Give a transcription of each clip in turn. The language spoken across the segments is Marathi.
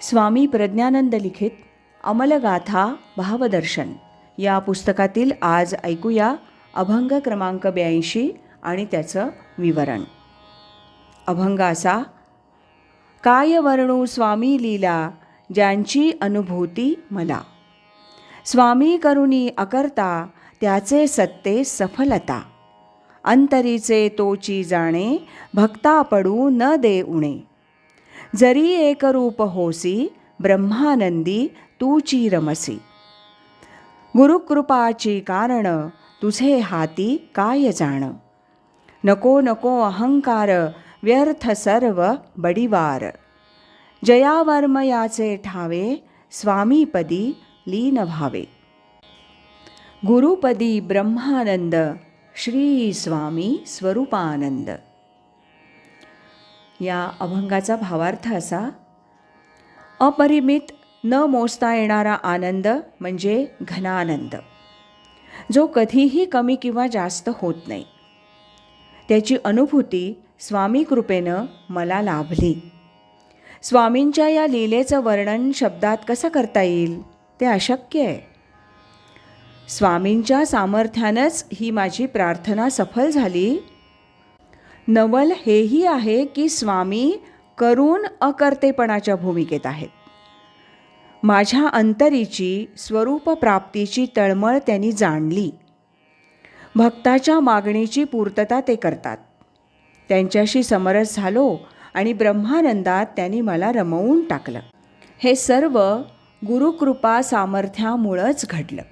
स्वामी प्रज्ञानंद लिखित अमलगाथा भावदर्शन. या पुस्तकातील आज ऐकूया अभंग क्रमांक ब्याऐंशी आणि त्याचं विवरण. अभंग असा काय वर्णू स्वामी लीला ज्यांची अनुभूती मला? स्वामी करुणी अकर्ता त्याचे सत्ते सफलता. अंतरीचे तोची जाणे भक्ता पडू न दे उणे. जरी एकरूप होसी ब्रह्मानंदी तूची रमसी गुरुकृपाची कारण तुझे हाती काय जाण? नको नको अहंकार व्यर्थ सर्व बडिवार. जयावर्मयाचे ठावे स्वामीपदी लीन भावे गुरुपदी ब्रह्मानंद श्री स्वामी स्वरूपानंद. या अभंगाचा भावार्थ असा अपरिमित न मोजता येणारा आनंद म्हणजे घनानंद जो कधीही कमी किंवा जास्त होत नाही. त्याची अनुभूती स्वामी कृपेनं मला लाभली. स्वामींच्या या लीलेचं वर्णन शब्दात कसं करता येईल ते अशक्य आहे. स्वामींच्या सामर्थ्यानंच ही माझी प्रार्थना सफल झाली नवल हेही आहे की स्वामी करून अकर्तेपणाच्या भूमिकेत आहेत. माझ्या अंतरीची स्वरूप प्राप्तीची तळमळ त्यांनी जाणली. भक्ताच्या मागणीची पूर्तता ते करतात. त्यांच्याशी समरस झालो आणि ब्रह्मानंदात त्यांनी मला रमवून टाकलं. हे सर्व गुरुकृपा सामर्थ्यामुळंच घडलं.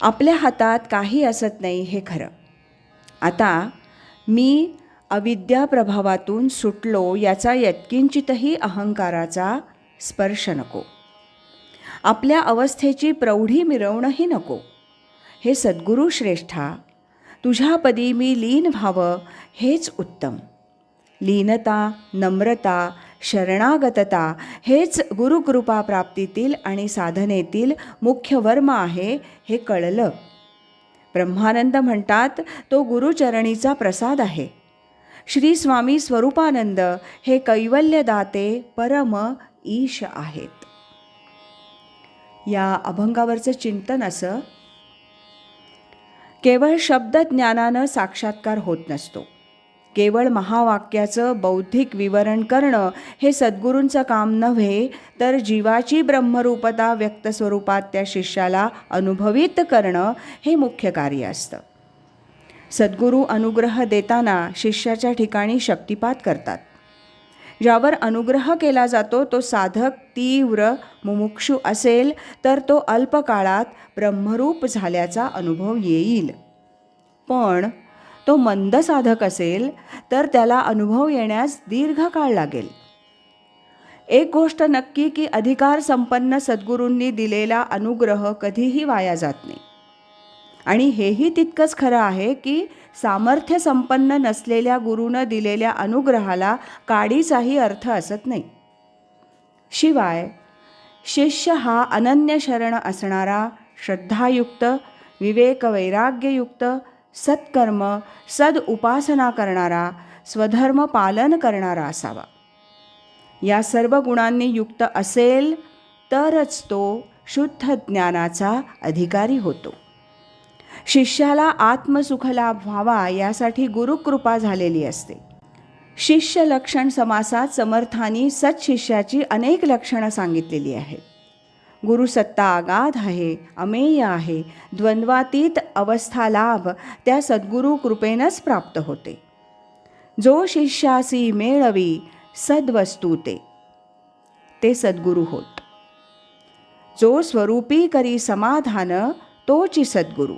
आपल्या हातात काही असत नाही हे खरं. आता मी अविद्या प्रभावातून सुटलो याचा यत्किंचितही अहंकाराचा स्पर्श नको. आपल्या अवस्थेची प्रौढी मिरवणंही नको. हे सद्गुरू श्रेष्ठा तुझ्यापदी मी लीन व्हावं हेच उत्तम. लीनता नम्रता शरणागतता हेच गुरुकृपा प्राप्तीतील आणि साधनेतील मुख्य वर्म आहे हे कळलं. ब्रह्मानंद म्हणतात तो गुरुचरणीचा प्रसाद आहे. श्री स्वामी स्वरूपानंद हे कैवल्यदाते परम ईश आहेत. या अभंगावरचं चिंतन असं केवळ शब्दज्ञानानं साक्षात्कार होत नसतो. केवळ महावाक्याचं बौद्धिक विवरण करणं हे सद्गुरूंचं काम नव्हे तर जीवाची ब्रह्मरूपता व्यक्त स्वरूपात त्या शिष्याला अनुभवित करणं हे मुख्य कार्य असतं. सद्गुरू अनुग्रह देताना शिष्याच्या ठिकाणी शक्तिपात करतात. ज्यावर अनुग्रह केला जातो तो साधक तीव्र मुमुक्षू असेल तर तो अल्पकाळात ब्रह्मरूप झाल्याचा अनुभव येईल. पण तो मंद साधक असेल तर त्याला अनुभव येण्यास दीर्घ काळ लागेल. एक गोष्ट नक्की की अधिकार संपन्न सद्गुरूंनी दिलेला अनुग्रह कधीही वाया जात नाही. आणि हेही तितकंच खरं आहे की सामर्थ्य संपन्न नसलेल्या गुरुनं दिलेल्या अनुग्रहाला काडीचाही अर्थ असत नाही. शिवाय शिष्य हा अनन्य शरण असणारा श्रद्धायुक्त विवेक वैराग्ययुक्त सत्कर्म सद उपासना करणारा स्वधर्म पालन करणारा असावा. या सर्व गुणांनी युक्त असेल तरच तो शुद्ध ज्ञानाचा अधिकारी होतो. शिष्याला आत्मसुख लाभ व्हावा यासाठी गुरुकृपा झालेली असते. शिष्य लक्षण समासात समर्थानी सत्शिष्याची अनेक लक्षणं सांगितलेली आहेत. गुरुसत्ता आगाध आहे अमेय आहे द्वंद्वातीत अवस्था लाभ त्या सद्गुरू कृपेनंच प्राप्त होते. जो शिष्यासी मेळवी सद्वस्तू ते ते सद्गुरू होत. जो स्वरूपी करी समाधान तोची सद्गुरू.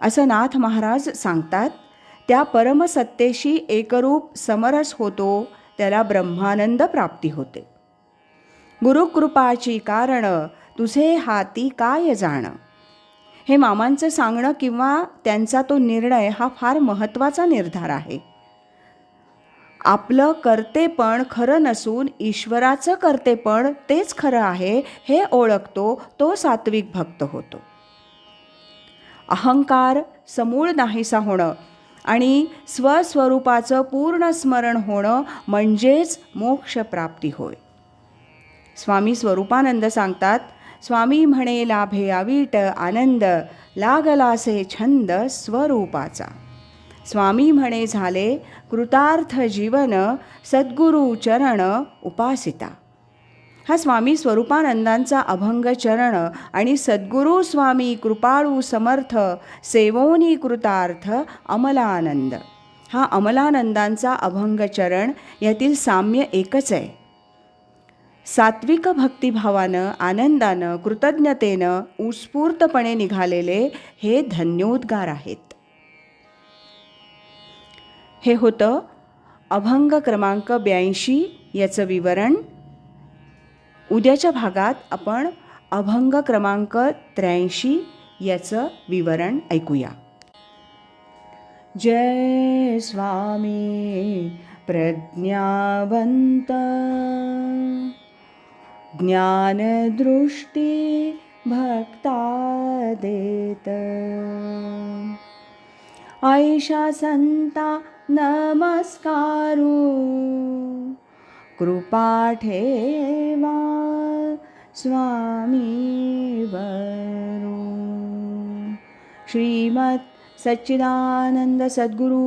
असं नाथ महाराज सांगतात त्या परमसत्तेशी एकरूप समरस होतो त्याला ब्रह्मानंद प्राप्ती होते. गुरुकृपाची कारण तुझे हाती काय जाणं? हे मामांचं सांगणं किंवा त्यांचा तो निर्णय हा फार महत्त्वाचा निर्धार आहे. आपलं कर्तेपण खरं नसून ईश्वराचं कर्तेपण तेच खरं आहे हे ओळखतो तो सात्विक भक्त होतो. अहंकार समूळ नाहीसा होणं आणि स्वस्वरूपाचं पूर्ण स्मरण होणं म्हणजेच मोक्षप्राप्ती होय. स्वामी स्वरूपानंद सांगतात स्वामी म्हणे लाभे अवीट आनंद लागलासे छंद स्वरूपाचा. स्वामी म्हणे झाले कृतार्थ जीवन सद्गुरू चरण उपासिता. हा स्वामी स्वरूपानंदांचा अभंग चरण आणि सद्गुरू स्वामी कृपाळू समर्थ सेवोनी कृतार्थ अमलानंद. हा अमलानंदांचा अभंग चरण यातील साम्य एकच आहे. सात्विक भक्तिभावानं आनंदानं कृतज्ञतेनं उत्स्फूर्तपणे निघालेले हे धन्योद्गार आहेत. हे होतं अभंग क्रमांक ब्याऐंशी याचं विवरण. उद्याच्या भागात आपण अभंग क्रमांक त्र्याऐंशी याचं विवरण ऐकूया. जय स्वामी प्रज्ञावंत. ज्ञानदृष्टि ज्ञानदृष्टिभक्तादेत ऐषा सन्ता नमस्कार। कृपाठे मा स्वामी वरु श्रीमत्सच्चिदानन्दसद्गुरु